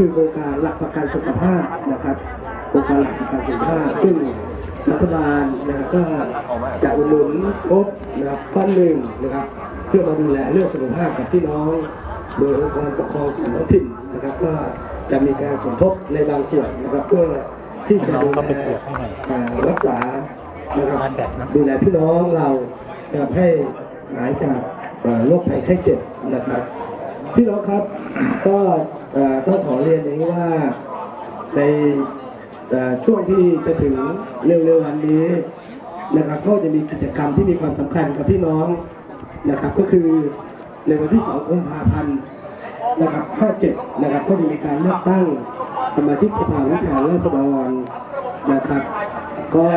คือโครงการหลักประกันสุขภาพนะครับโครงการหลักประกันสุขภาพ ซึ่งรัฐบาลนะครับก็จะอุดหนุนงบนะครับก้อนหนึ่งนะครับ เพื่อมาดูแลเรื่องสุขภาพกับพี่น้อง โดยองค์กรปกครองส่วนท้องถิ่นนะครับ ก็จะมีการสมทบในบางส่วนนะครับเพื่อที่จะดูแลรักษานะครับดูแลพี่น้องเรานะครับให้หายจากโรคภัยไข้เจ็บนะครับ พี่น้องครับก็ ต้องขอเรียนอย่างนี้ว่าในช่วงที่จะถึงเร็วๆวันนี้นะครับก็จะมีกิจกรรมที่มีความสำคัญกับพี่น้องนะครับ ก็คือในวันที่ 2 กุมภาพันธ์นะครับ 57 นะครับ ก็จะมีการเลือกตั้งสมาชิกสภาผู้แทนราษฎรนะครับ ก็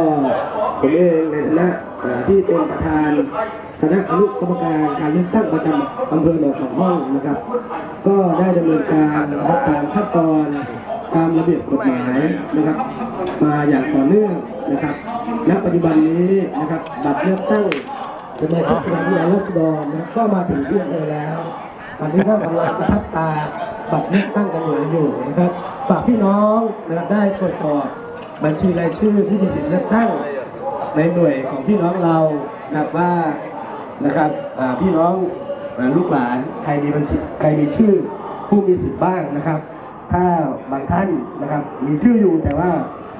ผมเองในฐานะที่เป็นประธานคณะอนุกรรมการการเลือกตั้งประจำอำเภอหนองสองห้องนะครับ ก็ได้ดำเนินการนะครับตามขั้นตอนตามระเบียบกฎหมายนะครับ มาอย่างต่อเนื่องนะครับ ณ ปัจจุบันนี้นะครับบัตรเลือกตั้งสมาชิกสภาผู้แทนราษฎรนะก็มาถึงที่อำเภอแล้ว ตอนนี้ก็กำลังประทับตาบัตรเลือกตั้งกันอยู่อยู่นะครับ ฝากพี่น้องนะครับได้ตรวจสอบบัญชีรายชื่อผู้มีสิทธิ์เลือกตั้ง ในหน่วยของพี่น้องเรานับว่านะครับพี่น้อง ลูกหลานใครมีบัญชีใครมีชื่อผู้มีสิทธิ์บ้างนะครับ ถ้าบางท่านนะครับมีชื่ออยู่แต่ว่า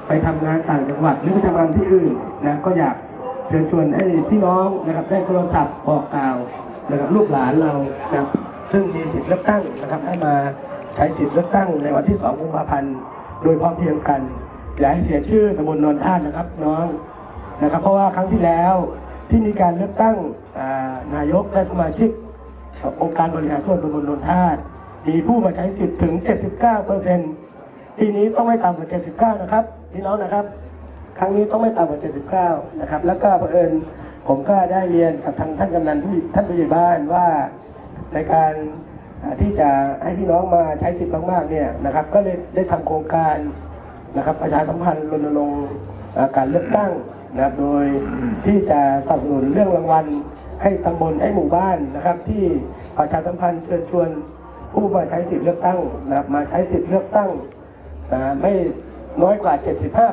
ไปทำงานต่างจังหวัดหรือไปทำงานที่อื่นนะก็อยากเชิญชวนให้พี่น้องนะครับได้โทรศัพท์บอกกล่าวนะครับลูกหลานเรานะครับซึ่งมีสิทธิ์เลือกตั้งนะครับให้มาใช้สิทธิ์เลือกตั้งในวันที่2กุมภาพันธ์โดยพร้อมเพรียงกันอย่าให้เสียชื่อตำบลนนท่าตุนะครับน้องนะครับ เพราะว่าครั้งที่แล้วที่มีการเลือกตั้งนายกและสมาชิก องค์การบริหารส่วนตำบลนนทาตมีผู้มาใช้สิทธิ์ถึง 79%ปีนี้ต้องไม่ต่ำกว่า 79 นะครับพี่น้องนะครับ ครั้งนี้ต้องไม่ต่ำกว่า 79 นะครับ แล้วก็เผอิญผมก็ได้เรียนกับทางท่านกำนันผู้ท่านผู้ใหญ่บ้านว่าในการที่จะให้พี่น้องมาใช้สิทธิ์มากๆเนี่ยนะครับ ก็เลยได้ทำโครงการนะครับประชาสัมพันธ์รณรงค์การเลือกตั้งนะครับโดยที่จะสนับสนุนเรื่องรางวัล ให้ตำบลให้หมู่บ้านนะครับ ที่ประชาสัมพันธ์เชิญชวนผู้มาใช้สิทธิ์เลือกตั้งนะครับมาใช้สิทธิ์เลือกตั้งนะไม่น้อยกว่า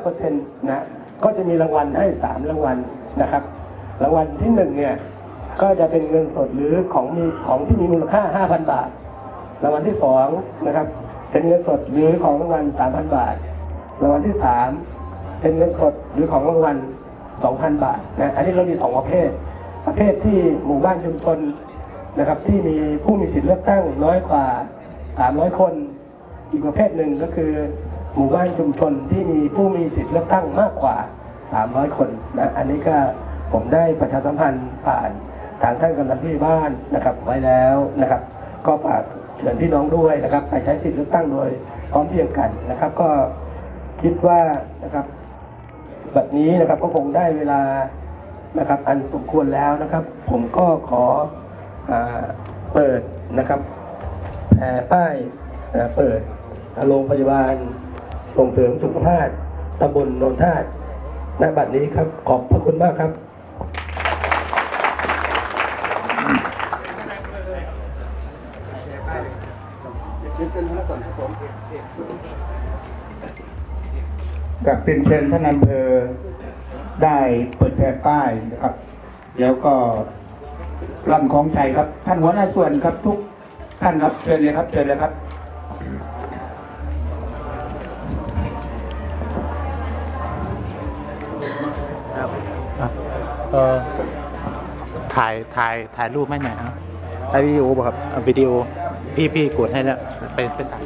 75%นะก็จะมีรางวัลให้ 3 รางวัลนะครับ รางวัลที่1เนี่ยก็จะเป็นเงินสดหรือของมีของที่มีมูลค่า 5,000 บาท รางวัลที่2นะครับเป็นเงินสดหรือของรางวัล 3,000 บาท รางวัลที่ 3 เป็นเงินสดหรือของรางวัล 2,000 บาทนะอันนี้เรามี 2 ประเภท ประเภทที่หมู่บ้านชุมชนนะครับ ที่มีผู้มีสิทธิ์เลือกตั้งน้อยกว่า 300 คน อีกประเภทหนึ่งก็คือ หมู่บ้านชุมชนที่มีผู้มีสิทธิ์เลือกตั้งมากกว่า 300 คนนะอันนี้ก็ผมได้ประชาสัมพันธ์ผ่านทางท่านกำนันผู้ใหญ่บ้านนะครับไว้แล้วนะครับ ก็ฝากเชิญพี่น้องด้วยนะครับ ไปใช้สิทธิ์เลือกตั้งโดยพร้อมเพรียงกันนะครับ ก็คิดว่านะครับแบบนี้นะครับก็คงได้เวลา นะครับ อันสมควรแล้วนะครับ ผมก็ขออเปิดนะครับแผ่ป้ายเปิดโรงพยาบาลส่งเสริมสุขภาพตำบลโนนทาตณบัดนี้ครับ ขอบพระคุณมากครับกับเป็นเชิญท่านอำเภอ ได้เปิดแผ่ป้ายนะครับ แล้วก็ลำของชัยครับ ท่านหัวหน้าส่วนครับ ทุกท่านครับเชิญเลยครับเชิญเลยครับเออถ่ายถ่ายถ่ายรูปให้หน่อยครับใช้วิดีโอป่ะครับเอาวิดีโอพี่พี่กดให้แล้วไปไปถ่าย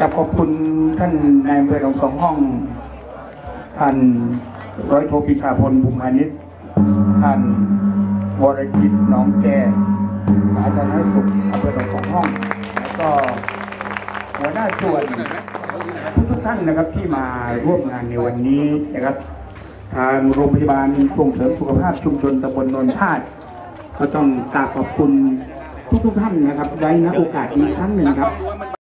กับขอบคุณท่านนายอำเภอหนองสองห้องท่านร้อยโทปิชาพลบุญพานิชท่านวรกิจน้องแก่สาธารณสุขอำเภอหนองสองห้อง แล้วก็หัวหน้าส่วนทุกทุกท่านนะครับที่มาร่วมงานในวันนี้นะครับ ทางโรงพยาบาลส่งเสริมสุขภาพชุมชนตำบลนนทาตก็ต้องกราบขอบคุณทุกทุกท่านนะครับไว้ณโอกาสนี้ครั้งหนึ่งครับ